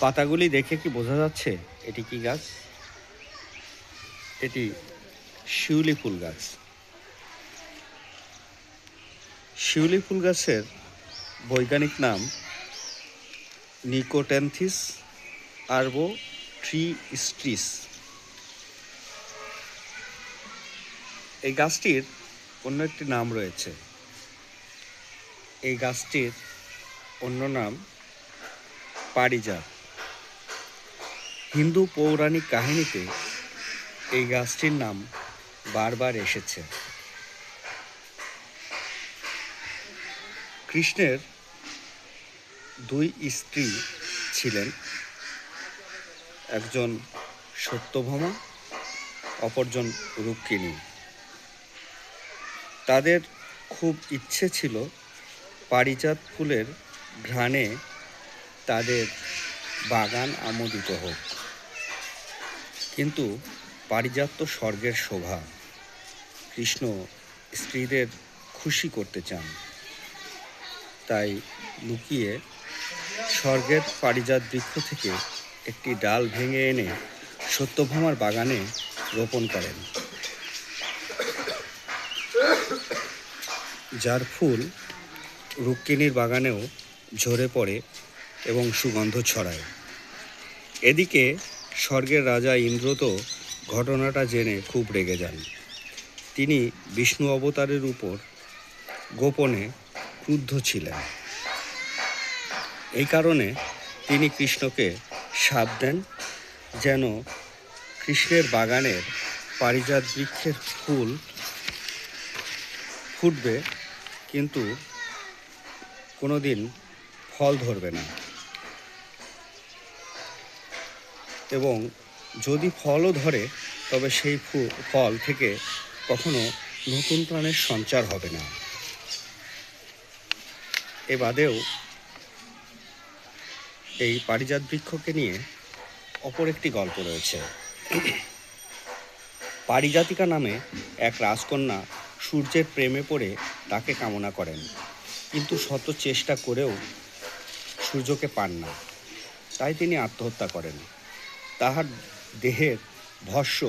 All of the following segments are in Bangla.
পাতাগুলি দেখে কি বোঝা যাচ্ছে? এটি কি গাছ? এটি শিউলি ফুল গাছ। শিউলি ফুল গাছের বৈজ্ঞানিক নাম নিকোট্যান্থিস আরবো ট্রি স্ট্রিস এই গাছটির অন্য একটি নাম রয়েছে। এই গাছটির অন্য নাম পারিজাত। হিন্দু পৌরাণিক কাহিনীতে এই গাছটির নাম বারবার এসেছে। কৃষ্ণের দুই স্ত্রী ছিলেন, একজন সত্যভামা, অপরজন রুক্মিণী। তাদের খুব ইচ্ছে ছিল পারিজাত ফুলের ঘ্রাণে তাদের বাগান আমোদিত হোক। কিন্তু পারিজাত তো স্বর্গের শোভা, কৃষ্ণ স্ত্রীদের খুশি করতে চান। তাই লুকিয়ে স্বর্গের পারিজাত বৃক্ষ থেকে একটি ডাল ভেঙে এনে সত্যভামার বাগানে রোপণ করেন। যার ফুল রুক্মিণীর বাগানেও ঝরে পড়ে এবং সুগন্ধ ছড়ায়। এদিকে স্বর্গের রাজা ইন্দ্র তো ঘটনাটা জেনে খুব রেগে যান। তিনি বিষ্ণু অবতারের উপর গোপনে ক্রুদ্ধ ছিলেন। এই কারণে তিনি কৃষ্ণকে সাপ দেন, যেন কৃষ্ণের বাগানের পারিজাত বৃক্ষের ফুল ফুটবে, কিন্তু কোনোদিন ফল ধরবে না। এবং যদি ফলও ধরে, তবে সেই ফল থেকে কখনো নতুন প্রাণের সঞ্চার হবে না। এ বাদেও এই পারিজাত বৃক্ষকে নিয়ে অপর একটি গল্প রয়েছে। পারিজাতিকা নামে এক রাজকন্যা সূর্যের প্রেমে পড়ে তাকে কামনা করেন। কিন্তু শত চেষ্টা করেও সূর্যকে পান না। তাই তিনি আত্মহত্যা করেন। তাহার দেহের ভস্য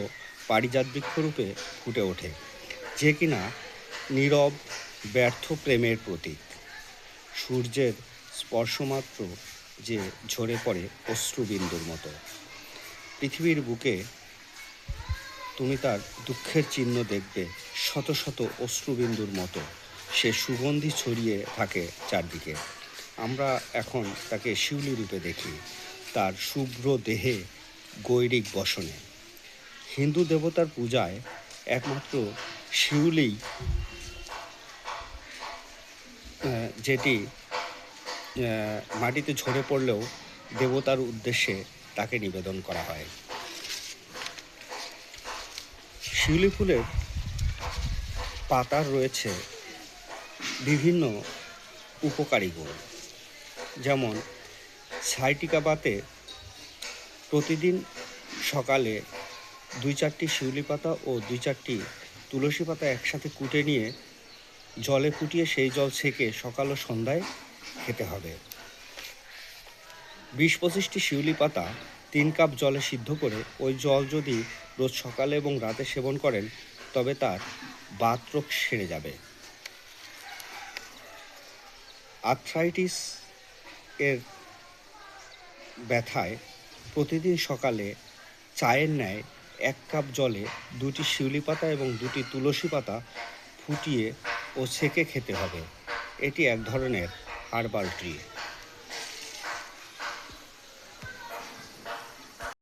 পারিজাত বৃক্ষরূপে ফুটে ওঠে, যে কিনা নীরব, ব্যর্থ প্রেমের প্রতীক। সূর্যের স্পর্শমাত্র যে ঝরে পড়ে অশ্রুবিন্দুর মতো। পৃথিবীর বুকে তুমি তার দুঃখের চিহ্ন দেখবে শত শত অশ্রুবিন্দুর মতো। সে সুগন্ধি ছড়িয়ে থাকে চারদিকে। আমরা এখন তাকে শিউলি রূপে দেখি। তার শুভ্র দেহে গৈরিক বসনে। হিন্দু দেবতার পূজায় একমাত্র শিউলি যেটি মাটিতে ঝরে পড়লেও দেবতার উদ্দেশ্যে তাকে নিবেদন করা হয়। শিউলি ফুলের পাতার রয়েছে বিভিন্ন উপকারী গুণ, যেমন সাইটিকা পাতে প্রতিদিন সকালে দুই চারটি শিউলি পাতা ও দুই চারটি তুলসী পাতা একসাথে কুটে নিয়ে জলে ফুটিয়ে সেই জল ছেঁকে সকাল ও সন্ধ্যায় খেতে হবে। বিশ পঁচিশটি শিউলি পাতা তিন কাপ জলে সিদ্ধ করে ওই জল যদি রোজ সকালে এবং রাতে সেবন করেন, তবে তার বাতরোগ সেরে যাবে। আর্থ্রাইটিস এর ব্যথায় প্রতিদিন সকালে চায়ের ন্যায় এক কাপ জলে দুটি শিউলি পাতা এবং দুটি তুলসী পাতা ফুটিয়ে ও সেকে খেতে হবে। এটি এক ধরনের হার্বাল ট্রি